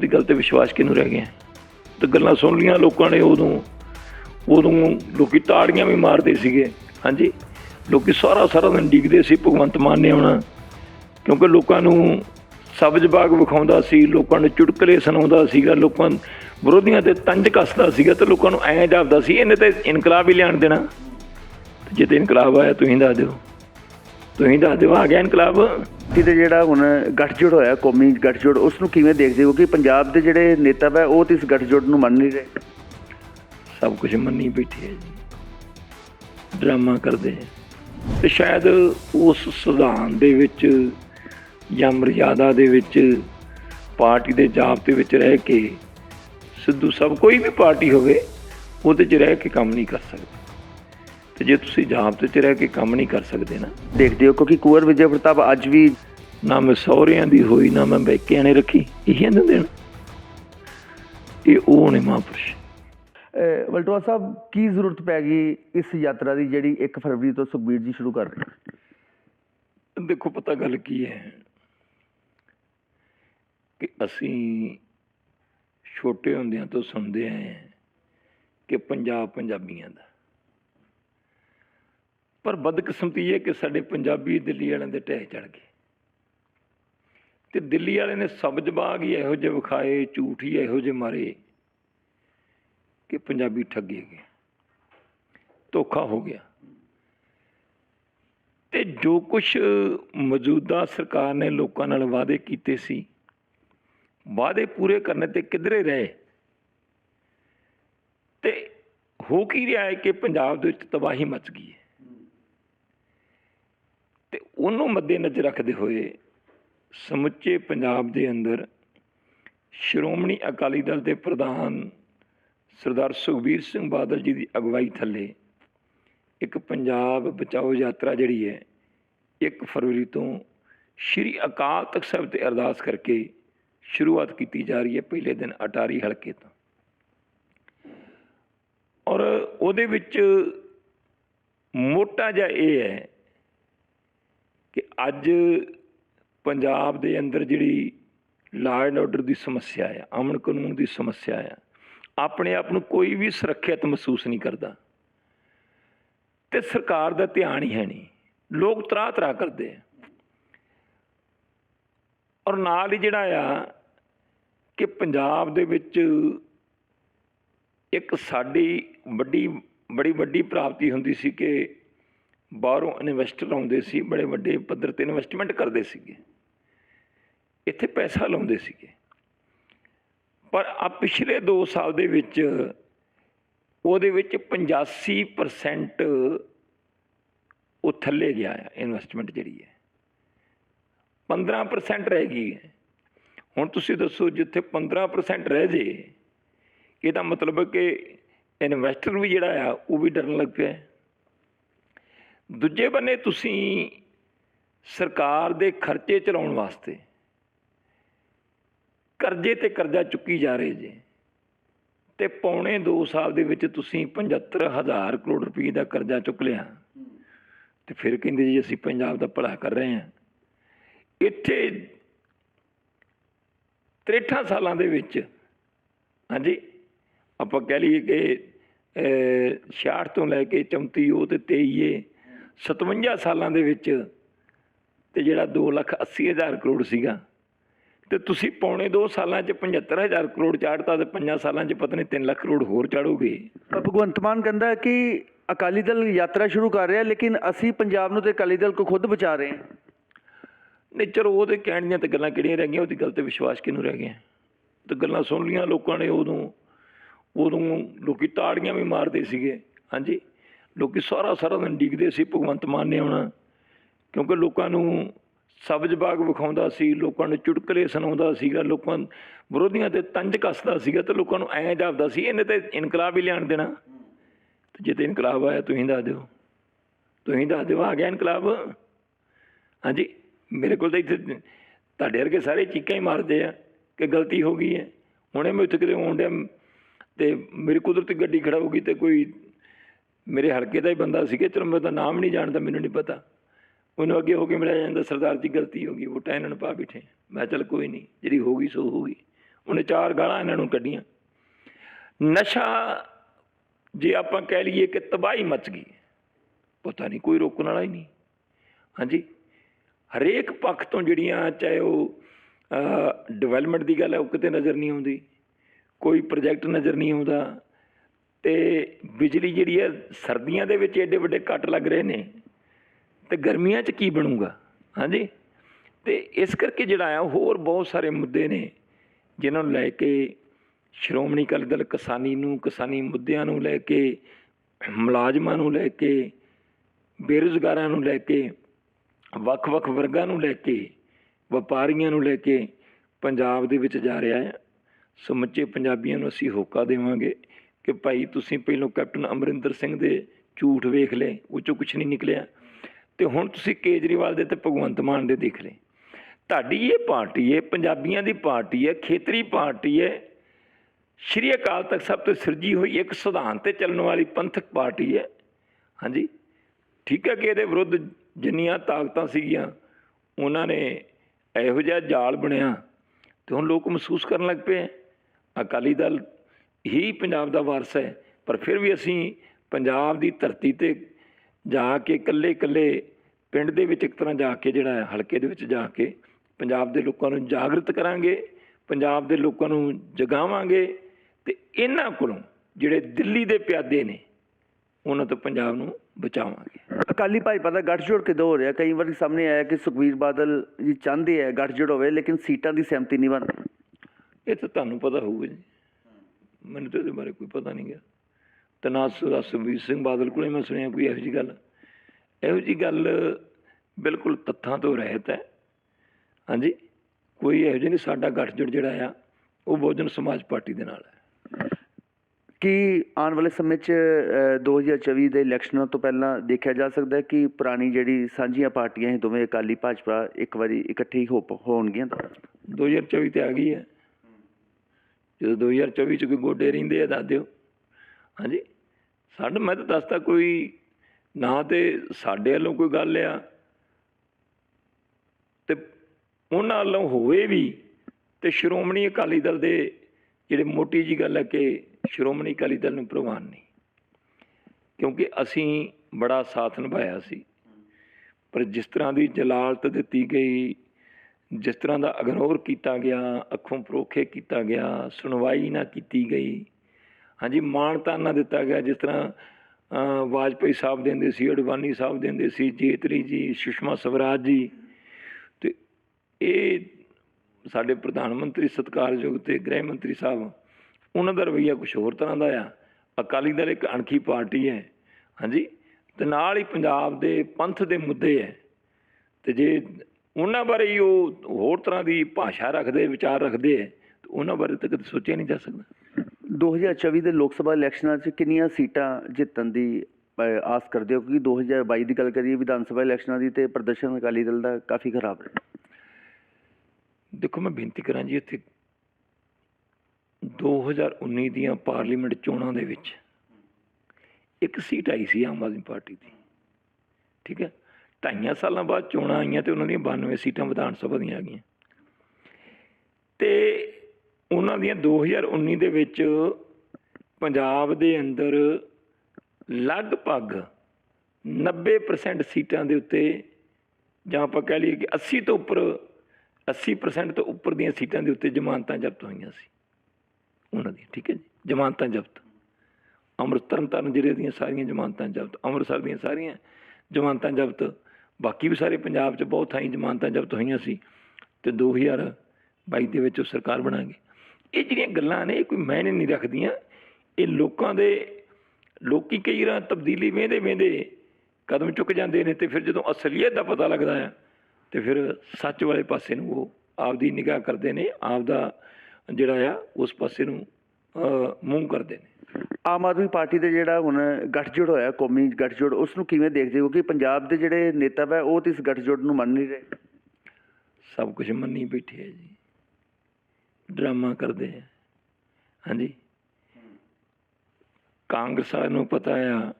ਉਹਦੀ ਗੱਲ ਤੇ ਵਿਸ਼ਵਾਸ ਕਿਹਨੂੰ ਰਹਿ ਗਿਆ? ਤੇ ਗੱਲਾਂ ਸੁਣ ਲੀਆਂ ਲੋਕਾਂ ਨੇ ਉਦੋਂ। ਉਦੋਂ ਲੋਕੀ ਤਾੜੀਆਂ ਵੀ ਮਾਰਦੇ ਸੀਗੇ। ਹਾਂਜੀ? ਲੋਕੀ ਸਾਰਾ ਸਾਰਾ ਦਿਨ ਡਿੱਗਦੇ ਸੀ, ਭਗਵੰਤ ਮਾਨ ਨੇ ਆਉਣਾ ਕਿਉਂਕਿ ਲੋਕਾਂ ਨੂੰ ਸਬਜ਼ ਬਾਗ ਵਿਖਾਉਂਦਾ ਸੀ, ਲੋਕਾਂ ਨੂੰ ਚੁਟਕਲੇ ਸੁਣਾਉਂਦਾ ਸੀਗਾ, ਲੋਕਾਂ ਵਿਰੋਧੀਆਂ ਤੇ ਤੰਜ ਕੱਸਦਾ ਸੀਗਾ ਤੇ ਲੋਕਾਂ ਨੂੰ ਐਂ ਜਾਪਦਾ ਸੀ, ਇਹਨੇ ਤੇ ਇਨਕਲਾਬ ਹੀ ਲਿਆਣ ਦੇਣਾ। ਜੇ ਤੇ ਇਨਕਲਾਬ ਆਇਆ, ਤੁਸੀਂ ਦੱਸ ਦਿਓ। ਤੁਸੀਂ ਦੱਸ ਦਿਓ ਆ ਗਿਆ ਇਨਕਲਾਬ। ਤੇ ਜਿਹੜਾ ਹੁਣ ਗੱਠਜੋੜ ਹੋਇਆ ਕੌਮੀ ਗੱਠਜੋੜ ਉਸ ਨੂੰ ਕਿਵੇਂ ਦੇਖਦੇ ਹੋ ਕਿ ਪੰਜਾਬ ਦੇ ਜਿਹੜੇ ਨੇਤਾ ਵਾ ਉਹ ਤੇ ਇਸ ਗੱਠਜੋੜ ਨੂੰ ਮੰਨ ਨਹੀਂ ਰਹੇ? ਸਭ ਕੁਝ ਮੰਨੀ ਬੈਠੇ ਹੈ ਜੀ। ਡਰਾਮਾ ਕਰਦੇ ਹੈ ਤੇ ਸ਼ਾਇਦ ਉਸ ਸੰਵਿਧਾਨ ਦੇ ਵਿੱਚ ਜਾਂ ਮਰਜ਼ਾਦਾ ਦੇ ਵਿੱਚ ਪਾਰਟੀ ਦੇ ਜਾਬਤੇ ਵਿੱਚ ਰਹਿ ਕੇ ਸਿੱਧੂ ਸਭ ਕੋਈ ਵੀ ਪਾਰਟੀ ਹੋਵੇ ਉਹਦੇ 'ਚ ਰਹਿ ਕੇ ਕੰਮ ਨਹੀਂ ਕਰ ਸਕਦੇ। ਤੇ ਜੇ ਤੁਸੀਂ ਜਾਬਤੇ 'ਚ ਰਹਿ ਕੇ ਕੰਮ ਨਹੀਂ ਕਰ ਸਕਦੇ ਨਾ ਦੇਖਦੇ ਹੋ ਕਿਉਂਕਿ ਕੁੰਵਰ ਵਿਜੇ ਪ੍ਰਤਾਪ ਅੱਜ ਵੀ ਨਾ ਮੈਂ ਸਹੁਰਿਆਂ ਦੀ ਹੋਈ ਨਾ ਮੈਂ ਬੈਕਿਆਂ ਨੇ ਰੱਖੀ ਇਹ ਦਿੰਦੇ ਨੇ। ਇਹ ਉਹ ਨੇ ਮਹਾਂਪੁਰਸ਼। ਵਲਟੋਆ ਸਾਹਿਬ ਕੀ ਜ਼ਰੂਰਤ ਪੈ ਗਈ ਇਸ ਯਾਤਰਾ ਦੀ ਜਿਹੜੀ 1 ਫਰਵਰੀ ਤੋਂ ਸੁਖਬੀਰ ਜੀ ਸ਼ੁਰੂ ਕਰ ਰਹੇ ਦੇਖੋ ਪਤਾ ਗੱਲ ਕੀ ਹੈ ਕਿ ਅਸੀਂ ਛੋਟੇ ਹੁੰਦਿਆਂ ਤੋਂ ਸੁਣਦੇ ਆਏ ਹਾਂ ਕਿ ਪੰਜਾਬ ਪੰਜਾਬੀਆਂ ਦਾ ਪਰ ਬਦਕਿਸਮਤੀ ਇਹ ਹੈ ਕਿ ਸਾਡੇ ਪੰਜਾਬੀ ਦਿੱਲੀ ਵਾਲਿਆਂ ਦੇ ਢਹਿ ਚੜ ਗਏ। ਤੇ ਦਿੱਲੀ ਵਾਲੇ ਨੇ ਸਬਜ਼ ਬਾਗ ਹੀ ਇਹੋ ਜਿਹੇ ਵਿਖਾਏ, ਝੂਠ ਹੀ ਇਹੋ ਜਿਹੇ ਮਾਰੇ ਕਿ ਪੰਜਾਬੀ ਠੱਗੇ ਗਏ। ਧੋਖਾ ਹੋ ਗਿਆ। ਤੇ ਜੋ ਕੁਝ ਮੌਜੂਦਾ ਸਰਕਾਰ ਨੇ ਲੋਕਾਂ ਨਾਲ ਵਾਅਦੇ ਕੀਤੇ ਸੀ, ਵਾਅਦੇ ਪੂਰੇ ਕਰਨੇ ਤੇ ਕਿਧਰੇ ਰਹੇ? ਤੇ ਹੋ ਕੀ ਰਿਹਾ ਹੈ ਕਿ ਪੰਜਾਬ ਦੇ ਵਿੱਚ ਤਬਾਹੀ ਮਚ ਗਈ ਹੈ? ਅਤੇ ਉਹਨੂੰ ਮੱਦੇਨਜ਼ਰ ਰੱਖਦੇ ਹੋਏ ਸਮੁੱਚੇ ਪੰਜਾਬ ਦੇ ਅੰਦਰ ਸ਼੍ਰੋਮਣੀ ਅਕਾਲੀ ਦਲ ਦੇ ਪ੍ਰਧਾਨ ਸਰਦਾਰ ਸੁਖਬੀਰ ਸਿੰਘ ਬਾਦਲ ਜੀ ਦੀ ਅਗਵਾਈ ਥੱਲੇ ਇੱਕ ਪੰਜਾਬ ਬਚਾਓ ਯਾਤਰਾ ਜਿਹੜੀ ਹੈ 1 ਫਰਵਰੀ ਤੋਂ ਸ਼੍ਰੀ ਅਕਾਲ ਤਖਤ ਸਾਹਿਬ ਤੇ ਅਰਦਾਸ ਕਰਕੇ ਸ਼ੁਰੂਆਤ ਕੀਤੀ ਜਾ ਰਹੀ ਹੈ, ਪਹਿਲੇ ਦਿਨ ਅਟਾਰੀ ਹਲਕੇ ਤੋਂ। ਔਰ ਉਹਦੇ ਵਿੱਚ ਮੋਟਾ ਜਿਹਾ ਇਹ ਹੈ ਕਿ ਅੱਜ ਪੰਜਾਬ ਦੇ ਅੰਦਰ ਜਿਹੜੀ ਲਾਅ ਐਂਡ ਆਰਡਰ ਦੀ ਸਮੱਸਿਆ ਆ, ਅਮਨ ਕਾਨੂੰਨ ਦੀ ਸਮੱਸਿਆ ਆ, ਆਪਣੇ ਆਪ ਨੂੰ ਕੋਈ ਵੀ ਸੁਰੱਖਿਅਤ ਮਹਿਸੂਸ ਨਹੀਂ ਕਰਦਾ। ਤੇ ਸਰਕਾਰ ਦਾ ਧਿਆਨ ਹੀ ਹੈ ਨਹੀਂ। ਲੋਕ ਤਰਾਹ ਤਰਾਹ ਕਰਦੇ ਆ। ਔਰ ਨਾਲ ਹੀ ਜਿਹੜਾ ਆ ਕਿ ਪੰਜਾਬ ਦੇ ਵਿੱਚ ਇੱਕ ਸਾਡੀ ਵੱਡੀ, ਬੜੀ ਵੱਡੀ ਪ੍ਰਾਪਤੀ ਹੁੰਦੀ ਸੀ ਕਿ ਬਾਹਰੋਂ ਇਨਵੈਸਟਰ ਆਉਂਦੇ ਸੀ, ਬੜੇ ਵੱਡੇ ਪੱਧਰ ਤੇ ਇਨਵੈਸਟਮੈਂਟ ਕਰਦੇ ਸੀਗੇ। ਇੱਥੇ ਪੈਸਾ ਲਾਉਂਦੇ ਸੀਗੇ। ਪਰ ਆ ਪਿਛਲੇ 2 ਸਾਲ ਦੇ ਵਿੱਚ ਉਹਦੇ ਵਿੱਚ 85% ਉਹ ਥੱਲੇ ਗਿਆ ਆ ਇਨਵੈਸਟਮੈਂਟ ਜਿਹੜੀ ਹੈ। 15% ਰਹਿ ਗਈ ਹੈ। ਹੁਣ ਤੁਸੀਂ ਦੱਸੋ, ਜਿੱਥੇ 15% ਰਹਿ ਜੇ, ਇਹਦਾ ਮਤਲਬ ਹੈ ਕਿ ਇਨਵੈਸਟਰ ਵੀ ਜਿਹੜਾ ਆ, ਉਹ ਵੀ ਡਰਨ ਲੱਗ ਪਿਆ। ਦੂਜੇ ਬੰਨੇ ਤੁਸੀਂ ਸਰਕਾਰ ਦੇ ਖਰਚੇ ਚਲਾਉਣ ਵਾਸਤੇ ਕਰਜ਼ੇ ਤੇ ਕਰਜ਼ਾ ਚੁੱਕੀ ਜਾ ਰਹੇ ਜੇ ਤੇ ਪੌਣੇ 2 ਸਾਲ ਦੇ ਵਿੱਚ ਤੁਸੀਂ 75000 ਕਰੋੜ ਰੁਪਏ ਦਾ ਕਰਜ਼ਾ ਚੁੱਕ ਲਿਆ। ਤੇ ਫਿਰ ਕਹਿੰਦੇ ਜੀ ਅਸੀਂ ਪੰਜਾਬ ਦਾ ਭਲਾ ਕਰ ਰਹੇ ਹਾਂ। ਇੱਥੇ 63 ਸਾਲਾਂ ਦੇ ਵਿੱਚ ਹਾਂਜੀ ਆਪਾਂ ਕਹਿ ਲਈਏ ਕਿ ਅਹ, 66 ਤੋਂ ਲੈ ਕੇ 34 ਉਹ ਤੇ 23 ਇਹ 57 ਸਾਲਾਂ ਦੇ ਵਿੱਚ ਤੇ ਜਿਹੜਾ 2 ਲੱਖ 80 ਹਜ਼ਾਰ ਕਰੋੜ ਸੀਗਾ। ਤੇ ਤੁਸੀਂ ਪੌਣੇ 2 ਸਾਲਾਂ 'ਚ 75000 ਕਰੋੜ ਚਾੜਤਾ ਤੇ 5 ਸਾਲਾਂ 'ਚ ਪਤਾ ਨਹੀਂ 3 ਲੱਖ ਕਰੋੜ ਹੋਰ ਚਾੜੋਗੇ। ਭਗਵੰਤ ਮਾਨ ਕਹਿੰਦਾ ਕਿ ਅਕਾਲੀ ਦਲ ਯਾਤਰਾ ਸ਼ੁਰੂ ਕਰ ਰਿਹਾ ਲੇਕਿਨ ਅਸੀਂ ਪੰਜਾਬ ਨੂੰ ਤੇ ਅਕਾਲੀ ਦਲ ਕੋ ਖੁਦ ਬਚਾ ਰਹੇ ਹਾਂ। ਨਹੀਂ ਚਲੋ ਉਹਦੇ ਕਹਿਣ ਦੀਆਂ ਤੇ ਗੱਲਾਂ ਕਿਹੜੀਆਂ ਰਹਿ ਗਈਆਂ ਉਹਦੀ ਗੱਲ ਤੇ ਵਿਸ਼ਵਾਸ ਕਿਹਨੂੰ ਰਹਿ ਗਿਆ? ਤੇ ਗੱਲਾਂ ਸੁਣ ਲੀਆਂ ਲੋਕਾਂ ਨੇ ਉਦੋਂ ਉਦੋਂ ਲੋਕੀ ਤਾੜੀਆਂ ਵੀ ਮਾਰਦੇ ਸੀਗੇ। ਹਾਂਜੀ? ਲੋਕੀ ਸਾਰਾ ਸਾਰਾ ਦਿਨ ਡਿੱਗਦੇ ਸੀ, ਭਗਵੰਤ ਮਾਨ ਨੇ ਆਉਣਾ ਕਿਉਂਕਿ ਲੋਕਾਂ ਨੂੰ ਸਬਜ਼ ਬਾਗ ਵਿਖਾਉਂਦਾ ਸੀ, ਲੋਕਾਂ ਨੂੰ ਚੁਟਕਲੇ ਸੁਣਾਉਂਦਾ ਸੀਗਾ, ਲੋਕਾਂ ਵਿਰੋਧੀਆਂ ਤੇ ਤੰਜ ਕੱਸਦਾ ਸੀਗਾ ਤੇ ਲੋਕਾਂ ਨੂੰ ਐਂ ਜਾਪਦਾ ਸੀ, ਇਹਨੇ ਤੇ ਇਨਕਲਾਬ ਹੀ ਲਿਆਣ ਦੇਣਾ। ਤੇ ਜੇ ਤੇ ਇਨਕਲਾਬ ਆਇਆ ਤੁਸੀਂ ਦੱਸ ਦਿਓ। ਤੁਸੀਂ ਦੱਸ ਦਿਓ, ਆ ਗਿਆ ਇਨਕਲਾਬ। ਹਾਂਜੀ, ਮੇਰੇ ਕੋਲ ਤਾਂ ਇੱਥੇ ਤੁਹਾਡੇ ਵਰਗੇ ਸਾਰੇ ਚੀਕਾਂ ਹੀ ਮਾਰਦੇ ਆ ਕਿ ਗਲਤੀ ਹੋ ਗਈ ਹੈ। ਹੁਣੇ ਮੈਂ ਉੱਥੇ ਕਿਤੇ ਆਉਣ ਡਿਆ, ਤੇ ਮੇਰੀ ਕੁਦਰਤੀ ਗੱਡੀ ਖੜਾਉਗੀ ਤੇ ਕੋਈ ਮੇਰੇ ਹਲਕੇ ਦਾ ਹੀ ਬੰਦਾ ਸੀਗਾ, ਚਲੋ ਮੈਂ ਤਾਂ ਨਾਮ ਨਹੀਂ ਜਾਣਦਾ, ਮੈਨੂੰ ਨਹੀਂ ਪਤਾ। ਉਹਨੂੰ ਅੱਗੇ ਹੋ ਕੇ ਮਿਲਿਆ ਜਾਂਦਾ, ਸਰਦਾਰ ਜੀ ਗਲਤੀ ਹੋ ਗਈ, ਵੋਟਾਂ ਇਹਨਾਂ ਨੂੰ ਪਾ ਬਿਠੇ ਮੈਂ ਕਿਹਾ ਚੱਲ ਕੋਈ ਨਹੀਂ, ਜਿਹੜੀ ਹੋ ਗਈ ਸੋ ਹੋ ਗਈ। ਉਹਨੇ ਚਾਰ ਗਾਲਾਂ ਇਹਨਾਂ ਨੂੰ ਕੱਢੀਆਂ। ਨਸ਼ਾ ਜੇ ਆਪਾਂ ਕਹਿ ਲਈਏ ਕਿ ਤਬਾਹੀ ਮਚ ਗਈ, ਪਤਾ ਨਹੀਂ, ਕੋਈ ਰੋਕਣ ਵਾਲਾ ਹੀ ਨਹੀਂ। ਹਾਂਜੀ? ਹਰੇਕ ਪੱਖ ਤੋਂ ਜਿਹੜੀਆਂ, ਚਾਹੇ ਉਹ ਡਿਵੈਲਪਮੈਂਟ ਦੀ ਗੱਲ ਹੈ, ਉਹ ਕਿਤੇ ਨਜ਼ਰ ਨਹੀਂ ਆਉਂਦੀ। ਕੋਈ ਪ੍ਰੋਜੈਕਟ ਨਜ਼ਰ ਨਹੀਂ ਆਉਂਦਾ। ਅਤੇ ਬਿਜਲੀ ਜਿਹੜੀ ਹੈ, ਸਰਦੀਆਂ ਦੇ ਵਿੱਚ ਐਡੇ ਵੱਡੇ ਕੱਟ ਲੱਗ ਰਹੇ ਨੇ। ਅਤੇ ਗਰਮੀਆਂ 'ਚ ਕੀ ਬਣੂਗਾ? ਹਾਂਜੀ? ਅਤੇ ਇਸ ਕਰਕੇ ਜਿਹੜਾ ਆ, ਹੋਰ ਬਹੁਤ ਸਾਰੇ ਮੁੱਦੇ ਨੇ, ਜਿਨ੍ਹਾਂ ਨੂੰ ਲੈ ਕੇ ਸ਼੍ਰੋਮਣੀ ਅਕਾਲੀ ਦਲ ਕਿਸਾਨੀ ਨੂੰ, ਕਿਸਾਨੀ ਮੁੱਦਿਆਂ ਨੂੰ ਲੈ ਕੇ, ਮੁਲਾਜ਼ਮਾਂ ਨੂੰ ਲੈ ਕੇ, ਬੇਰੁਜ਼ਗਾਰਾਂ ਨੂੰ ਲੈ ਕੇ, ਵੱਖ-ਵੱਖ ਵਰਗਾਂ ਨੂੰ ਲੈ ਕੇ, ਵਪਾਰੀਆਂ ਨੂੰ ਲੈ ਕੇ ਪੰਜਾਬ ਦੇ ਵਿੱਚ ਜਾ ਰਿਹਾ ਹੈ ਸਮੁੱਚੇ ਪੰਜਾਬੀਆਂ ਨੂੰ ਅਸੀਂ ਹੋਕਾ ਦੇਵਾਂਗੇ। ਕਿ ਭਾਈ ਤੁਸੀਂ ਪਹਿਲਾਂ ਕੈਪਟਨ ਅਮਰਿੰਦਰ ਸਿੰਘ ਦੇ ਝੂਠ ਵੇਖ ਲਏ ਉਹ ਚੋਂ ਕੁਝ ਨਹੀਂ ਨਿਕਲਿਆ। ਤੇ ਹੁਣ ਤੁਸੀਂ ਕੇਜਰੀਵਾਲ ਦੇ ਤੇ ਭਗਵੰਤ ਮਾਨ ਦੇ ਦੇਖ ਲਏ। ਤੁਹਾਡੀ ਇਹ ਪਾਰਟੀ ਹੈ, ਪੰਜਾਬੀਆਂ ਦੀ ਪਾਰਟੀ ਹੈ, ਖੇਤਰੀ ਪਾਰਟੀ ਹੈ। ਸ਼੍ਰੀ ਅਕਾਲ ਤਖਤ ਸਾਹਿਬ ਤੋਂ ਸਿਰਜੀ ਹੋਈ ਇੱਕ ਸਿਧਾਂਤ ਤੇ ਚੱਲਣ ਵਾਲੀ ਪੰਥਕ ਪਾਰਟੀ ਹੈ। ਹਾਂਜੀ? ਠੀਕ ਹੈ ਕਿ ਇਹਦੇ ਵਿਰੁੱਧ ਜਿੰਨੀਆਂ ਤਾਕਤਾਂ ਸੀਗੀਆਂ, ਉਹਨਾਂ ਨੇ ਇਹੋ ਜਿਹਾ ਜਾਲ ਬਣਿਆ। ਤੇ ਹੁਣ ਲੋਕ ਮਹਿਸੂਸ ਕਰਨ ਲੱਗ ਪਏ ਅਕਾਲੀ ਦਲ ਹੀ ਪੰਜਾਬ ਦਾ ਵਾਰਸ ਹੈ ਪਰ ਫਿਰ ਵੀ ਅਸੀਂ ਪੰਜਾਬ ਦੀ ਧਰਤੀ ਤੇ ਜਾ ਕੇ ਇਕੱਲੇ ਇਕੱਲੇ ਪਿੰਡ ਦੇ ਵਿੱਚ ਇੱਕ ਤਰ੍ਹਾਂ ਜਾ ਕੇ ਜਿਹੜਾ ਹੈ ਹਲਕੇ ਦੇ ਵਿੱਚ ਜਾ ਕੇ ਪੰਜਾਬ ਦੇ ਲੋਕਾਂ ਨੂੰ ਜਾਗਰਤ ਕਰਾਂਗੇ ਪੰਜਾਬ ਦੇ ਲੋਕਾਂ ਨੂੰ ਜਗਾਵਾਂਗੇ ਤੇ ਇਹਨਾਂ ਕੋਲੋਂ ਜਿਹੜੇ ਦਿੱਲੀ ਦੇ ਪਿਆਦੇ ਨੇ ਉਹਨਾਂ ਤੋਂ ਪੰਜਾਬ ਨੂੰ ਬਚਾਵਾਂਗੇ। ਅਕਾਲੀ ਭਾਜਪਾ ਦਾ ਗੱਠਜੋੜ ਕਿਦੋਂ ਹੋ ਰਿਹਾ? ਕਈ ਵਾਰੀ ਸਾਹਮਣੇ ਆਇਆ ਕਿ ਸੁਖਬੀਰ ਬਾਦਲ ਜੀ ਚਾਹੁੰਦੇ ਆ ਗੱਠਜੋੜ ਹੋਵੇ ਲੇਕਿਨ ਸੀਟਾਂ ਦੀ ਸਹਿਮਤੀ ਨਹੀਂ ਬਣ ਰਹੀ। ਇਹ ਤਾਂ ਤੁਹਾਨੂੰ ਪਤਾ ਹੋਊਗਾ ਜੀ। ਮੈਨੂੰ ਤਾਂ ਇਹਦੇ ਬਾਰੇ ਕੋਈ ਪਤਾ ਨਹੀਂ ਗਿਆ ਤੇ ਨਾ ਸ- ਸੁਖਬੀਰ ਸਿੰਘ ਬਾਦਲ ਕੋਲੇ ਮੈਂ ਸੁਣਿਆ ਕੋਈ ਇਹੋ ਜੀ ਗੱਲ। ਇਹੋ ਜੀ ਗੱਲ ਬਿਲਕੁਲ ਤੱਥਾਂ ਤੋਂ ਰਹਿਤ ਹੈ। ਹਾਂਜੀ? ਕੋਈ ਇਹੋ ਜਿਹਾ ਨਹੀਂ ਸਾਡਾ ਗੱਠਜੋੜ ਜਿਹੜਾ ਆ ਉਹ ਬਹੁਜਨ ਸਮਾਜ ਪਾਰਟੀ ਦੇ ਨਾਲ ਹੈ। ਕੀ ਆਉਣ ਵਾਲੇ ਸਮੇਂ 'ਚ ਅ, 2024 ਦੇ ਇਲੈਕਸ਼ਨਾਂ ਤੋਂ ਪਹਿਲਾਂ ਦੇਖਿਆ ਜਾ ਸਕਦਾ ਹੈ ਕਿ ਪੁਰਾਣੀ ਜਿਹੜੀ ਸਾਂਝੀਆਂ ਪਾਰਟੀਆਂ ਸੀ ਦੋਵੇਂ ਅਕਾਲੀ ਭਾਜਪਾ ਇੱਕ ਵਾਰੀ ਇਕੱਠੇ ਹੀ ਹੋਣਗੀਆਂ 2024 ਤੇ ਆ ਗਈ ਹੈ। ਜਦੋਂ 2024 ਚ ਕੋਈ ਗੋਡੇ ਰਹਿੰਦੇ ਆ, ਦੱਸ ਦਿਓ। ਹਾਂਜੀ? ਸਾਡਾ, ਮੈਂ ਤਾਂ ਦੱਸਦਾ ਕੋਈ ਨਾ ਤੇ ਸਾਡੇ ਵੱਲੋਂ ਕੋਈ ਗੱਲ ਆ। ਤੇ ਉਹਨਾਂ ਵੱਲੋਂ ਹੋਵੇ ਵੀ ਤੇ ਸ਼੍ਰੋਮਣੀ ਅਕਾਲੀ ਦਲ ਦੇ ਜਿਹੜੇ ਮੋਟੀ ਜੀ ਗੱਲ ਹੈ ਕਿ ਸ਼੍ਰੋਮਣੀ ਅਕਾਲੀ ਦਲ ਨੂੰ ਪ੍ਰਵਾਨ ਨਹੀਂ। ਕਿਉਂਕਿ ਅਸੀਂ ਬੜਾ ਸਾਥ ਨਿਭਾਇਆ ਸੀ। ਪਰ ਜਿਸ ਤਰ੍ਹਾਂ ਦੀ ਜਲਾਲਤ ਦਿੱਤੀ ਗਈ ਜਿਸ ਤਰ੍ਹਾਂ ਦਾ ਇਗਨੋਰ ਕੀਤਾ ਗਿਆ ਅੱਖੋਂ ਪਰੋਖੇ ਕੀਤਾ ਗਿਆ ਸੁਣਵਾਈ ਨਾ ਕੀਤੀ ਗਈ। ਹਾਂਜੀ ਮਾਣਤਾ ਨਾ ਦਿੱਤਾ ਗਿਆ ਜਿਸ ਤਰ੍ਹਾਂ ਅ, ਵਾਜਪਾਈ ਸਾਹਿਬ ਦਿੰਦੇ ਸੀ ਅਡਵਾਨੀ ਸਾਹਿਬ ਦਿੰਦੇ ਸੀ ਜੇਤਰੀ ਜੀ ਸੁਸ਼ਮਾ ਸਵਰਾਜ ਜੀ। ਤੇ ਇਹ ਸਾਡੇ ਪ੍ਰਧਾਨ ਮੰਤਰੀ ਸਤਿਕਾਰਯੋਗ ਤੇ ਗ੍ਰਹਿ ਮੰਤਰੀ ਸਾਹਿਬ ਉਹਨਾਂ ਦਾ ਰਵੱਈਆ ਕੁਝ ਹੋਰ ਤਰ੍ਹਾਂ ਦਾ ਆ। ਅਕਾਲੀ ਦਲ ਇੱਕ ਅਣਖੀ ਪਾਰਟੀ ਹੈ। ਹਾਂਜੀ ਤੇ ਨਾਲ ਹੀ ਪੰਜਾਬ ਦੇ ਪੰਥ ਦੇ ਮੁੱਦੇ ਹੈ। ਤੇ ਜੇ ਉਹਨਾਂ ਬਾਰੇ ਹੀ ਉਹ ਹੋਰ ਤਰ੍ਹਾਂ ਦੀ ਭਾਸ਼ਾ ਰੱਖਦੇ ਵਿਚਾਰ ਰੱਖਦੇ ਹੈ ਤੇ ਉਹਨਾਂ ਬਾਰੇ ਤਾਂ ਕਦੇ ਸੋਚਿਆ ਨਹੀਂ ਜਾ ਸਕਦਾ। 2024 ਦੇ ਲੋਕ ਸਭਾ ਇਲੈਕਸ਼ਨਾਂ 'ਚ ਕਿੰਨੀਆਂ ਸੀਟਾਂ ਜਿੱਤਣ ਦੀ ਆਸ ਕਰਦੇ ਹੋ? ਕਿਉਂਕਿ 2022 ਦੀ ਗੱਲ ਕਰੀਏ ਵਿਧਾਨ ਸਭਾ ਇਲੈਕਸ਼ਨਾਂ ਦੀ ਤੇ ਪ੍ਰਦਰਸ਼ਨ ਅਕਾਲੀ ਦਲ ਦਾ ਕਾਫੀ ਖਰਾਬ ਰਿਹਾ। ਦੇਖੋ ਮੈਂ ਬੇਨਤੀ ਕਰਾਂ ਜੀ ਇੱਥੇ 2019 ਦੀਆਂ ਪਾਰਲੀਮੈਂਟ ਚੋਣਾਂ ਦੇ ਵਿੱਚ ਇੱਕ ਸੀਟ ਆਈ ਸੀ ਆਮ ਆਦਮੀ ਪਾਰਟੀ ਦੀ। ਠੀਕ ਹੈ? ਢਾਈਆਂ ਸਾਲਾਂ ਬਾਅਦ ਚੋਣਾਂ ਆਈਆਂ ਤੇ ਉਹਨਾਂ ਦੀਆਂ 92 ਸੀਟਾਂ ਵਿਧਾਨ ਸਭਾ ਦੀਆਂ ਆ ਗਈਆਂ। ਤੇ ਉਹਨਾਂ ਦੀਆਂ 2019 ਦੇ ਵਿੱਚ ਪੰਜਾਬ ਦੇ ਅੰਦਰ ਲਗਭਗ 90% ਸੀਟਾਂ ਦੇ ਉੱਤੇ ਜਾਂ ਆਪਾਂ ਕਹਿ ਲਈਏ ਕਿ 80 ਤੋਂ ਉੱਪਰ 80% ਤੋਂ ਉੱਪਰ ਦੀਆਂ ਸੀਟਾਂ ਦੇ ਉੱਤੇ ਜ਼ਮਾਨਤਾਂ ਜ਼ਬਤ ਹੋਈਆਂ ਸੀ। ਉਹਨਾਂ ਦੀ ਠੀਕ ਹੈ ਜੀ? ਜ਼ਮਾਨਤਾਂ ਜ਼ਬਤ। ਅੰਮ੍ਰਿਤ ਤਰਨਤਾਰਨ ਜ਼ਿਲ੍ਹੇ ਦੀਆਂ ਸਾਰੀਆਂ ਜ਼ਮਾਨਤਾਂ ਜ਼ਬਤ, ਅੰਮ੍ਰਿਤਸਰ ਦੀਆਂ ਸਾਰੀਆਂ ਜ਼ਮਾਨਤਾਂ ਜ਼ਬਤ। ਬਾਕੀ ਵੀ ਸਾਰੇ ਪੰਜਾਬ 'ਚ ਬਹੁਤ ਥਾਈਂ ਜ਼ਮਾਨਤਾਂ ਜ਼ਬਤ ਹੋਈਆਂ ਸੀ ਤੇ 2022 ਦੇ ਵਿੱਚ ਉਹ ਸਰਕਾਰ ਬਣਾਂਗੇ। ਇਹ ਜਿਹੜੀਆਂ ਗੱਲਾਂ ਨੇ, ਇਹ ਕੋਈ ਮਾਇਨੇ ਨਹੀਂ ਰੱਖਦੀਆਂ। ਇਹ ਲੋਕਾਂ ਦੇ, ਲੋਕੀ ਕਈ ਵਾਰ ਤਬਦੀਲੀ ਵੇਂਦੇ ਵੇਂਦੇ ਕਦਮ ਚੁੱਕ ਜਾਂਦੇ ਨੇ ਤੇ ਫਿਰ ਜਦੋਂ ਅਸਲੀਅਤ ਦਾ ਪਤਾ ਲੱਗਦਾ ਆ, ਤੇ ਫਿਰ ਸੱਚ ਵਾਲੇ ਪਾਸੇ ਨੂੰ ਉਹ ਆਪਦੀ ਨਿਗਾਹ ਕਰਦੇ ਨੇ, ਆਪਦਾ ਜਿਹੜਾ ਆ, ਉਸ ਪਾਸੇ ਨੂੰ ਮੂੰਹ ਕਰਦੇ ਨੇ। ਆਮ ਆਦਮੀ ਪਾਰਟੀ ਦੇ ਜਿਹੜਾ ਹੁਣ ਗੱਠਜੋੜ ਹੋਇਆ ਕੌਮੀ ਗੱਠਜੋੜ ਉਸ ਨੂੰ ਕਿਵੇਂ ਦੇਖਦੇ ਹੋ ਕਿ ਪੰਜਾਬ ਦੇ ਜਿਹੜੇ ਨੇਤਾ ਵਾ ਉਹ ਤੇ ਇਸ ਗੱਠਜੋੜ ਨੂੰ ਮੰਨ ਨਹੀਂ ਰਹੇ? ਸਭ ਕੁਝ ਮੰਨੀ ਬੈਠੇ ਆ ਜੀ। ਡਰਾਮਾ ਕਰਦੇ ਆ। ਹਾਂਜੀ। ਕਾਂਗਰਸ ਨੂੰ ਪਤਾ ਆ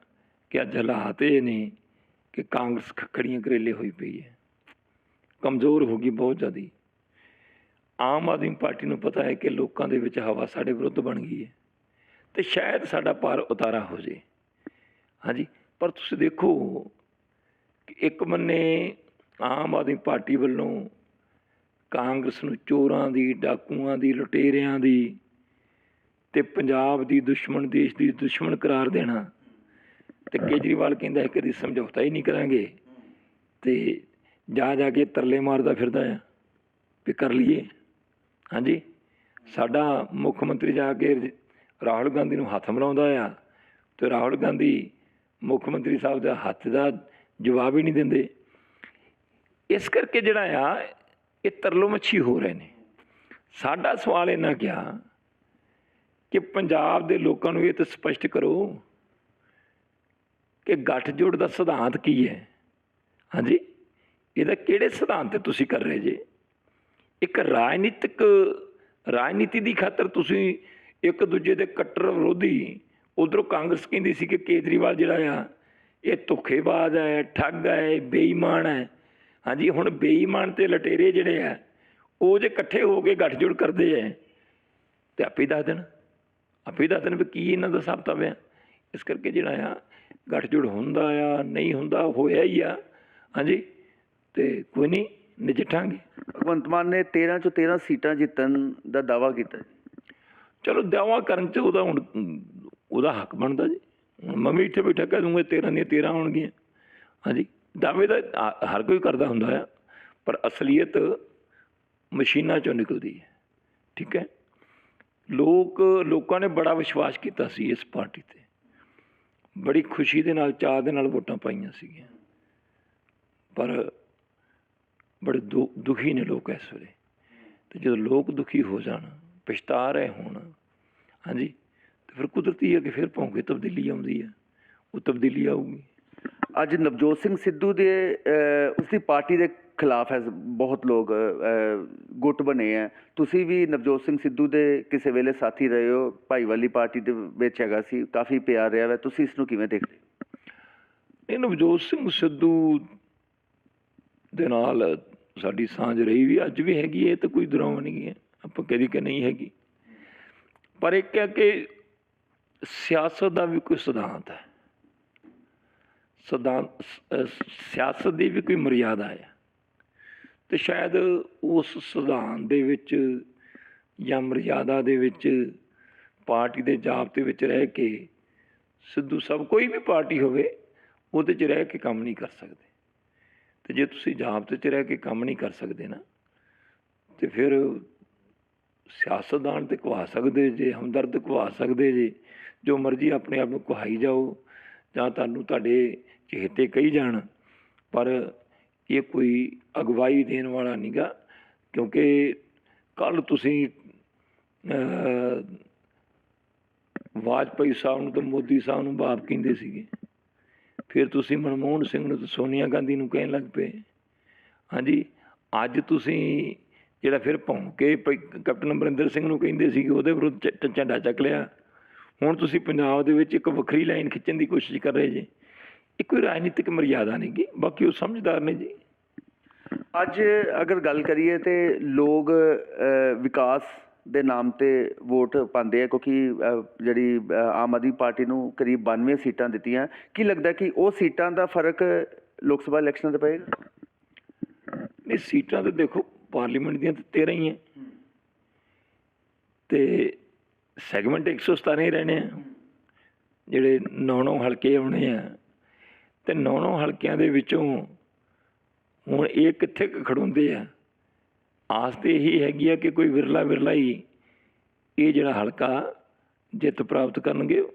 ਕਿ ਅੱਜ ਹਾਲਾਤ ਇਹ ਨੇ ਕਿ ਕਾਂਗਰਸ ਖੱਖੜੀਆਂ ਕਰੇਲੇ ਹੋਈ ਪਈ ਹੈ ਕਮਜ਼ੋਰ ਹੋ ਗਈ ਬਹੁਤ ਜ਼ਿਆਦੀ। ਆਮ ਆਦਮੀ ਪਾਰਟੀ ਨੂੰ ਪਤਾ ਹੈ ਕਿ ਲੋਕਾਂ ਦੇ ਵਿੱਚ ਹਵਾ ਸਾਡੇ ਵਿਰੁੱਧ ਬਣ ਗਈ ਹੈ ਤੇ ਸ਼ਾਇਦ ਸਾਡਾ ਪਾਰ ਉਤਾਰਾ ਹੋ ਜੇ। ਹਾਂਜੀ, ਪਰ ਤੁਸੀਂ ਦੇਖੋ ਕਿ ਇੱਕ ਮੰਨੇ ਆਮ ਆਦਮੀ ਪਾਰਟੀ ਵੱਲੋਂ ਕਾਂਗਰਸ ਨੂੰ ਚੋਰਾਂ ਦੀ, ਡਾਕੂਆਂ ਦੀ, ਲੁਟੇਰਿਆਂ ਦੀ ਤੇ ਪੰਜਾਬ ਦੀ ਦੁਸ਼ਮਣ, ਦੇਸ਼ ਦੀ ਦੁਸ਼ਮਣ ਕਰਾਰ ਦੇਣਾ ਤੇ ਕੇਜਰੀਵਾਲ ਕਹਿੰਦਾ ਹੈ ਕਦੀ ਸਮਝੌਤਾ ਹੀ ਨਹੀਂ ਕਰਾਂਗੇ ਤੇ ਜਾ ਜਾ ਕੇ ਤਰਲੇ ਮਾਰਦਾ ਫਿਰਦਾ ਆ ਵੀ ਕਰ ਲਈਏ। ਹਾਂਜੀ। ਸਾਡਾ ਮੁੱਖ ਮੰਤਰੀ ਜਾ ਕੇ ਰਾਹੁਲ ਗਾਂਧੀ ਨੂੰ ਹੱਥ ਮਿਲਾਉਂਦਾ ਆ ਤੇ ਰਾਹੁਲ ਗਾਂਧੀ ਮੁੱਖ ਮੰਤਰੀ ਸਾਹਿਬ ਦਾ ਹੱਥ ਦਾ ਜਵਾਬ ਹੀ ਨਹੀਂ ਦਿੰਦੇ। ਇਸ ਕਰਕੇ ਜਿਹੜਾ ਆ, ਇਹ ਤਰਲੋ ਮੱਛੀ ਹੋ ਰਹੇ ਨੇ। ਸਾਡਾ ਸਵਾਲ ਇਹਨਾਂ ਕਿਹਾ ਕਿ ਪੰਜਾਬ ਦੇ ਲੋਕਾਂ ਨੂੰ ਇਹ ਤਾਂ ਸਪਸ਼ਟ ਕਰੋ ਕਿ ਗੱਠਜੋੜ ਦਾ ਸਿਧਾਂਤ ਕੀ ਹੈ? ਹਾਂਜੀ। ਇਹਦਾ ਕਿਹੜੇ ਸਿਧਾਂਤ ਤੇ ਤੁਸੀਂ ਕਰ ਰਹੇ ਜੇ? ਇੱਕ ਰਾਜਨੀਤਿਕ, ਰਾਜਨੀਤੀ ਦੀ ਖਾਤਰ ਤੁਸੀਂ ਇੱਕ ਦੂਜੇ ਦੇ ਕੱਟਰ ਵਿਰੋਧੀ, ਉਧਰੋਂ ਕਾਂਗਰਸ ਕਹਿੰਦੀ ਸੀ ਕਿ ਕੇਜਰੀਵਾਲ ਜਿਹੜਾ ਆ, ਇਹ ਧੋਖੇਬਾਜ਼ ਹੈ ਠੱਗ ਹੈ ਬੇਈਮਾਨ ਹੈ ਹਾਂਜੀ, ਹੁਣ ਬੇਈਮਾਨ ਤੇ ਲਟੇਰੇ ਜਿਹੜੇ ਆ, ਉਹ ਜੇ ਇਕੱਠੇ ਹੋ ਕੇ ਗੱਠਜੋੜ ਕਰਦੇ ਐ ਤੇ ਆਪੇ ਦੱਸ ਦੇਣ। ਆਪੇ ਦੱਸ ਦੇਣ ਵੀ ਕੀ ਇਹਨਾਂ ਦਾ ਹਿਸਾਬ ਹੈ ਇਸ ਕਰਕੇ ਜਿਹੜਾ ਆ, ਗੱਠਜੋੜ ਹੁੰਦਾ ਆ, ਨਹੀਂ ਹੁੰਦਾ, ਹੋਇਆ ਹੀ ਆ। ਹਾਂਜੀ, ਤੇ ਕੋਈ ਨਹੀਂ। ਨਜਿੱਠਾਂਗੇ। ਭਗਵੰਤ ਮਾਨ ਨੇ 13 ਚੋਂ 13 ਸੀਟਾਂ ਜਿੱਤਣ ਦਾ ਦਾਵਾ ਕੀਤਾ ਚਲੋ ਦਾਵਾ ਕਰਨ ਚ ਉਹਦਾ ਹੁਣ ਉਹਦਾ ਹੱਕ ਬਣਦਾ ਜੀ। ਮੈਂ ਵੀ ਇੱਥੇ ਬੈਠਾ ਕਹਿ ਦੂੰਗਾ 13 ਦੀਆਂ 13 ਹੋਣਗੀਆਂ। ਹਾਂਜੀ ਦਾਅਵੇ ਦਾ ਹਰ ਕੋਈ ਕਰਦਾ ਹੁੰਦਾ ਆ ਪਰ ਅਸਲੀਅਤ ਮਸ਼ੀਨਾਂ ਚੋਂ ਨਿਕਲਦੀ ਹੈ। ਠੀਕ ਹੈ? ਲੋਕ ਲੋਕਾਂ ਨੇ ਬੜਾ ਵਿਸ਼ਵਾਸ ਕੀਤਾ ਸੀ ਇਸ ਪਾਰਟੀ ਤੇ। ਬੜੀ ਖੁਸ਼ੀ ਦੇ ਨਾਲ ਚਾਅ ਦੇ ਨਾਲ ਵੋਟਾਂ ਪਾਈਆਂ ਸੀਗੀਆਂ। ਪਰ ਬੜੇ ਦੁਖੀ ਨੇ ਲੋਕ ਇਸ ਵੇਲੇ। ਤੇ ਜਦੋਂ ਲੋਕ ਦੁਖੀ ਹੋ ਜਾਣ ਪਛਤਾ ਰਹੇ ਹੋਣ ਹਾਂਜੀ ਤੇ ਫਿਰ ਕੁਦਰਤੀ ਹੈ ਕਿ ਫਿਰ ਭੌਂਕੇ ਤਬਦੀਲੀ ਆਉਂਦੀ ਹੈ। ਉਹ ਤਬਦੀਲੀ ਆਊਗੀ। ਅੱਜ ਨਵਜੋਤ ਸਿੰਘ ਸਿੱਧੂ ਦੇ ਉਸਦੀ ਪਾਰਟੀ ਦੇ ਖਿਲਾਫ ਹੈ ਬਹੁਤ ਲੋਕ ਗੁੱਟ ਬਣੇ ਆ ਤੁਸੀਂ ਵੀ ਨਵਜੋਤ ਸਿੰਘ ਸਿੱਧੂ ਦੇ ਕਿਸੇ ਵੇਲੇ ਸਾਥੀ ਰਹੇ ਹੋ? ਭਾਈਵਾਲੀ ਪਾਰਟੀ ਦੇ ਵਿੱਚ ਹੈਗਾ ਸੀ ਕਾਫੀ ਪਿਆਰ ਰਿਹਾ ਵਾ। ਤੁਸੀਂ ਇਸ ਨੂੰ ਕਿਵੇਂ ਦੇਖਦੇ ਹੋ? ਇਹ ਨਵਜੋਤ ਸਿੰਘ ਸਿੱਧੂ ਦੇ ਨਾਲ ਸਾਡੀ ਸਾਂਝ ਰਹੀ ਵੀ, ਅੱਜ ਵੀ ਹੈਗੀ ਇਹ ਤਾਂ ਕੋਈ ਦੁਰਾਵਾ ਨਹੀਂ ਹੈ। ਆਪਾਂ ਕਦੀ ਕਿ ਨਹੀਂ ਹੈਗੀ। ਪਰ ਇੱਕ ਹੈ ਕਿ ਸਿਆਸਤ ਦਾ ਵੀ ਕੋਈ ਸਿਧਾਂਤ ਹੈ। ਸਿਧਾਂਤ ਸਿਆਸਤ ਦੀ ਵੀ ਕੋਈ ਮਰਿਆਦਾ ਹੈ। ਤੇ ਸ਼ਾਇਦ ਉਸ ਸਿਧਾਂਤ ਦੇ ਵਿੱਚ ਜਾਂ ਮਰਿਆਦਾ ਦੇ ਵਿੱਚ ਪਾਰਟੀ ਦੇ ਜਾਪ ਦੇ ਵਿੱਚ ਰਹਿ ਕੇ ਸਿੱਧੂ ਸਭ ਕੋਈ ਵੀ ਪਾਰਟੀ ਹੋਵੇ, ਉਹਦੇ 'ਚ ਰਹਿ ਕੇ ਕੰਮ ਨਹੀਂ ਕਰ ਸਕਦੇ। ਤੇ ਜੇ ਤੁਸੀਂ ਜਾਬਤੇ 'ਚ ਰਹਿ ਕੇ ਕੰਮ ਨਹੀਂ ਕਰ ਸਕਦੇ ਨਾ, ਤੇ ਫਿਰ ਸਿਆਸਤਦਾਨ ਤੇ ਕਹਾ ਸਕਦੇ ਜੇ, ਹਮਦਰਦ ਕਹਾ ਸਕਦੇ ਜੇ, ਜੋ ਮਰਜ਼ੀ ਆਪਣੇ ਆਪ ਨੂੰ ਕੁਹਾਈ ਜਾਓ, ਜਾਂ ਤੁਹਾਨੂੰ ਤੁਹਾਡੇ ਚਹੇਤੇ ਕਹੀ ਜਾਣ, ਪਰ ਇਹ ਕੋਈ ਅਗਵਾਈ ਦੇਣ ਵਾਲਾ ਨਹੀਂਗਾ ਕਿਉਂਕਿ ਕੱਲ ਤੁਸੀਂ ਵਾਜਪਾਈ ਸਾਹਿਬ ਨੂੰ ਤੇ ਮੋਦੀ ਸਾਹਿਬ ਨੂੰ ਬਾਪ ਕਹਿੰਦੇ ਸੀਗੇ। ਫਿਰ ਤੁਸੀਂ ਮਨਮੋਹਨ ਸਿੰਘ ਨੂੰ ਤੇ ਸੋਨੀਆ ਗਾਂਧੀ ਨੂੰ ਕਹਿਣ ਲੱਗ ਪਏ। ਹਾਂਜੀ, ਅੱਜ ਤੁਸੀਂ ਜਿਹੜਾ ਫਿਰ ਭੌਂ ਕੇ ਪ- ਕੈਪਟਨ ਅਮਰਿੰਦਰ ਸਿੰਘ ਨੂੰ ਕਹਿੰਦੇ ਸੀਗੇ, ਉਹਦੇ ਵਿਰੁੱਧ ਝੰਡਾ ਚੱਕ ਲਿਆ। ਹੁਣ ਤੁਸੀਂ ਪੰਜਾਬ ਦੇ ਵਿੱਚ ਇੱਕ ਵੱਖਰੀ ਲਾਈਨ ਖਿੱਚਣ ਦੀ ਕੋਸ਼ਿਸ਼ ਕਰ ਰਹੇ ਜੀ। ਇਹ ਕੋਈ ਰਾਜਨੀਤਿਕ ਮਰਿਆਦਾ ਨਹੀਂ ਗੀ, ਬਾਕੀ ਉਹ ਸਮਝਦਾਰ ਨੇ ਜੀ। ਅੱਜ ਅਗਰ ਗੱਲ ਕਰੀਏ ਤੇ ਲੋਕ ਵਿਕਾਸ ਦੇ ਨਾਮ ਤੇ ਵੋਟ ਪਾਉਂਦੇ ਆ, ਕਿਉਂਕਿ ਜਿਹੜੀ ਆਮ ਆਦਮੀ ਪਾਰਟੀ ਨੂੰ ਕਰੀਬ 92 ਸੀਟਾਂ ਦਿੱਤੀਆਂ। ਕੀ ਲੱਗਦਾ ਕਿ ਉਹ ਸੀਟਾਂ ਦਾ ਫ਼ਰਕ ਲੋਕ ਸਭਾ ਇਲੈਕਸ਼ਨਾਂ ਤੇ ਪਏਗਾ? ਨਹੀਂ, ਸੀਟਾਂ ਤੇ ਦੇਖੋ, ਪਾਰਲੀਮੈਂਟ ਦੀਆਂ ਤੇ 13 ਹੀ ਹੈ ਤੇ ਸੈਗਮੈਂਟ 117 ਹੀ ਰਹਿਣੇ ਆ। ਜਿਹੜੇ 9-9 ਹਲਕੇ ਆਉਣੇ ਆ। ਤੇ 9-9 ਹਲਕਿਆਂ ਦੇ ਵਿੱਚੋਂ ਹੁਣ ਇਹ ਕਿੱਥੇ ਕੁ ਖੜੋਂਦੇ ਆ? ਆਸ ਤੇ ਇਹੀ ਹੈਗੀ ਆ ਕਿ ਕੋਈ ਵਿਰਲਾ ਵਿਰਲਾ ਹੀ ਇਹ ਜਿਹੜਾ ਹਲਕਾ ਜਿੱਤ ਪ੍ਰਾਪਤ ਕਰਨਗੇ।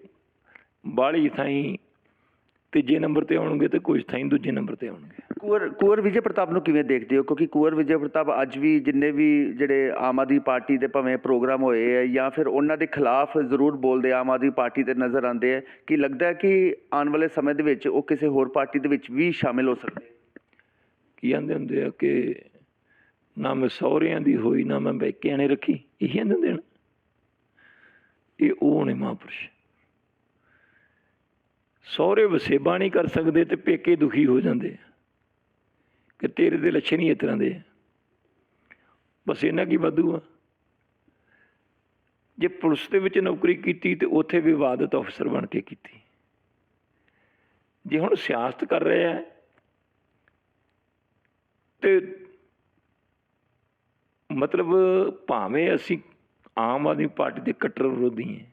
ਬਾਹਲੀ ਥਾਈਂ ਤੀਜੇ ਨੰਬਰ ਤੇ ਆਉਣਗੇ ਤੇ ਕੁਝ ਥਾਈਂ ਦੂਜੇ ਨੰਬਰ ਤੇ ਆਉਣਗੇ। ਕੁਵਰ ਕੁਵਰ ਵਿਜੇ ਪ੍ਰਤਾਪ ਨੂੰ ਕਿਵੇਂ ਦੇਖਦੇ ਹੋ? ਕਿਉਂਕਿ ਕੁਵਰ ਵਿਜੇ ਪ੍ਰਤਾਪ ਅੱਜ ਵੀ ਜਿੰਨੇ ਵੀ ਜਿਹੜੇ ਆਮ ਆਦਮੀ ਪਾਰਟੀ ਦੇ ਭਾਵੇਂ ਪ੍ਰੋਗਰਾਮ ਹੋਏ ਆ ਜਾਂ ਫਿਰ ਉਹਨਾਂ ਦੇ ਖਿਲਾਫ ਜ਼ਰੂਰ ਬੋਲਦੇ ਆਮ ਆਦਮੀ ਪਾਰਟੀ ਤੇ ਨਜ਼ਰ ਆਉਂਦੇ ਆ। ਕਿ ਲੱਗਦਾ ਕਿ ਆਉਣ ਵਾਲੇ ਸਮੇਂ ਦੇ ਵਿੱਚ ਉਹ ਕਿਸੇ ਹੋਰ ਪਾਰਟੀ ਦੇ ਵਿੱਚ ਵੀ ਸ਼ਾਮਿਲ ਹੋ ਸਕਦੇ? ਕੀ ਕਹਿੰਦੇ ਹੁੰਦੇ ਆ ਕਿ ਨਾ ਮੈਂ ਸਹੁਰਿਆਂ ਦੀ ਹੋਈ, ਨਾ ਮੈਂ ਬੈਕਿਆਂ ਨੇ ਰੱਖੀ। ਇਹੀ ਕਹਿੰਦੇ ਹੁੰਦੇ ਇਹ ਉਹ ਨੇ ਮਹਾਂਪੁਰਸ਼। ਸਹੁਰੇ ਵਸੇਬਾ ਨਹੀਂ ਕਰ ਸਕਦੇ ਤੇ ਪੇਕੇ ਦੁਖੀ ਹੋ ਜਾਂਦੇ ਕਿ ਤੇਰੇ ਦੇ ਲੱਛਣ ਹੀ ਇਸ ਤਰ੍ਹਾਂ ਦੇ ਬਸ ਇਹਨਾਂ ਕੀ ਵਾਧੂ ਆ। ਜੇ ਪੁਲਿਸ ਦੇ ਵਿੱਚ ਨੌਕਰੀ ਕੀਤੀ ਤੇ ਉੱਥੇ ਵਿਵਾਦਤ ਅਫਸਰ ਬਣ ਕੇ ਕੀਤੀ। ਜੇ ਹੁਣ ਸਿਆਸਤ ਕਰ ਰਿਹਾ ਆ ਤੇ ਮਤਲਬ ਭਾਵੇਂ ਅਸੀਂ ਆਮ ਆਦਮੀ ਪਾਰਟੀ ਦੇ ਕੱਟਰ ਵਿਰੋਧੀ ਹਾਂ,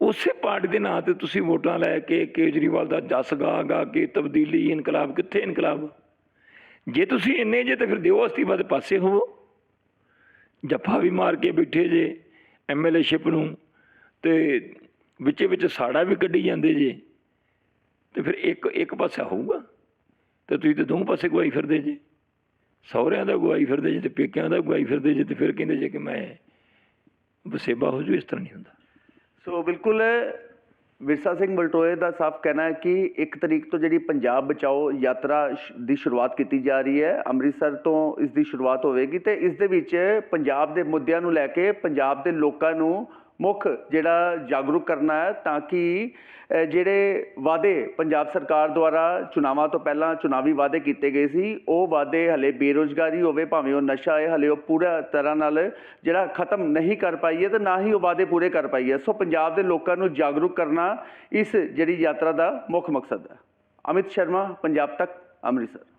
ਉਸੇ ਪਾਰਟੀ ਦੇ ਨਾਂ ਤੇ ਤੁਸੀਂ ਵੋਟਾਂ ਲੈ ਕੇ ਕੇਜਰੀਵਾਲ ਦਾ ਜਸ ਗਾ ਗਾ ਕੇ ਤਬਦੀਲੀ, ਇਨਕਲਾਬ ਕਿੱਥੇ ਇਨਕਲਾਬ? ਜੇ ਤੁਸੀਂ ਇੰਨੇ ਜੇ ਤਾਂ ਫਿਰ ਦਿਓ ਅਸਤੀਫਾ ਦੇ ਪਾਸੇ ਹੋਵੋ। ਜੱਫਾ ਵੀ ਮਾਰ ਕੇ ਬੈਠੇ ਜੇ ਐਮਐਲਏ ਸ਼ਿਪ ਨੂੰ ਤੇ ਵਿੱਚੇ ਵਿੱਚ ਸਾੜਾ ਵੀ ਕੱਢੀ ਜਾਂਦੇ ਜੇ, ਤੇ ਫਿਰ ਇੱਕ ਇੱਕ ਪਾਸਾ ਹੋਊਗਾ? ਤੇ ਤੁਸੀਂ ਤੇ ਦੋਵੇਂ ਪਾਸੇ ਗਵਾਈ ਫਿਰਦੇ ਜੇ। ਸਹੁਰਿਆਂ ਦਾ ਗਵਾਈ ਫਿਰਦੇ ਜੇ ਤੇ ਪੇਕਿਆਂ ਦਾ ਗਵਾਈ ਫਿਰਦੇ ਜੇ ਤੇ ਫਿਰ ਕਹਿੰਦੇ ਜੇ ਕਿ ਮੈਂ ਵਸੇਬਾ ਹੋ ਜੂ, ਇਸ ਤਰ੍ਹਾਂ ਨਹੀਂ ਹੁੰਦਾ। ਸੋ ਬਿਲਕੁਲ ਵਿਰਸਾ ਸਿੰਘ ਬਲਟੋਏ ਦਾ ਸਾਫ਼ ਕਹਿਣਾ ਹੈ ਕਿ ਇੱਕ ਤਰੀਕ ਤੋਂ ਜਿਹੜੀ ਪੰਜਾਬ ਬਚਾਓ ਯਾਤਰਾ ਸ਼- ਦੀ ਸ਼ੁਰੂਆਤ ਕੀਤੀ ਜਾ ਰਹੀ ਹੈ, ਅੰਮ੍ਰਿਤਸਰ ਤੋਂ ਇਸ ਦੀ ਸ਼ੁਰੂਆਤ ਹੋਵੇਗੀ ਤੇ ਇਸ ਦੇ ਵਿੱਚ ਪੰਜਾਬ ਦੇ ਮੁੱਦਿਆਂ ਨੂੰ ਲੈ ਕੇ ਪੰਜਾਬ ਦੇ ਲੋਕਾਂ ਨੂੰ ਮੁੱਖ ਜਿਹੜਾ ਜਾਗਰੂਕ ਕਰਨਾ ਹੈ ਤਾਂ ਕਿ ਜਿਹੜੇ ਵਾਅਦੇ ਪੰਜਾਬ ਸਰਕਾਰ ਦੁਆਰਾ ਚੁਣਾਵਾਂ ਤੋਂ ਪਹਿਲਾਂ ਚੁਣਾਵੀ ਵਾਅਦੇ ਕੀਤੇ ਗਏ ਸੀ, ਉਹ ਵਾਅਦੇ ਹਲੇ ਬੇਰੋਜ਼ਗਾਰੀ ਹੋਵੇ, ਭਾਵੇਂ ਉਹ ਨਸ਼ਾ ਹੈ, ਹਲੇ ਉਹ ਪੂਰਾ ਤਰ੍ਹਾਂ ਨਾਲ ਜਿਹੜਾ ਖਤਮ ਨਹੀਂ ਕਰ ਪਾਈ ਹੈ ਤੇ ਨਾ ਹੀ ਉਹ ਵਾਅਦੇ ਪੂਰੇ ਕਰ ਪਾਈ ਹੈ। ਸੋ ਪੰਜਾਬ ਦੇ ਲੋਕਾਂ ਨੂੰ ਜਾਗਰੂਕ ਕਰਨਾ ਇਸ ਜਿਹੜੀ ਯਾਤਰਾ ਦਾ ਮੁੱਖ ਮਕਸਦ ਹੈ। ਅਮਿਤ ਸ਼ਰਮਾ, ਪੰਜਾਬ ਤੱਕ, ਅੰਮ੍ਰਿਤਸਰ।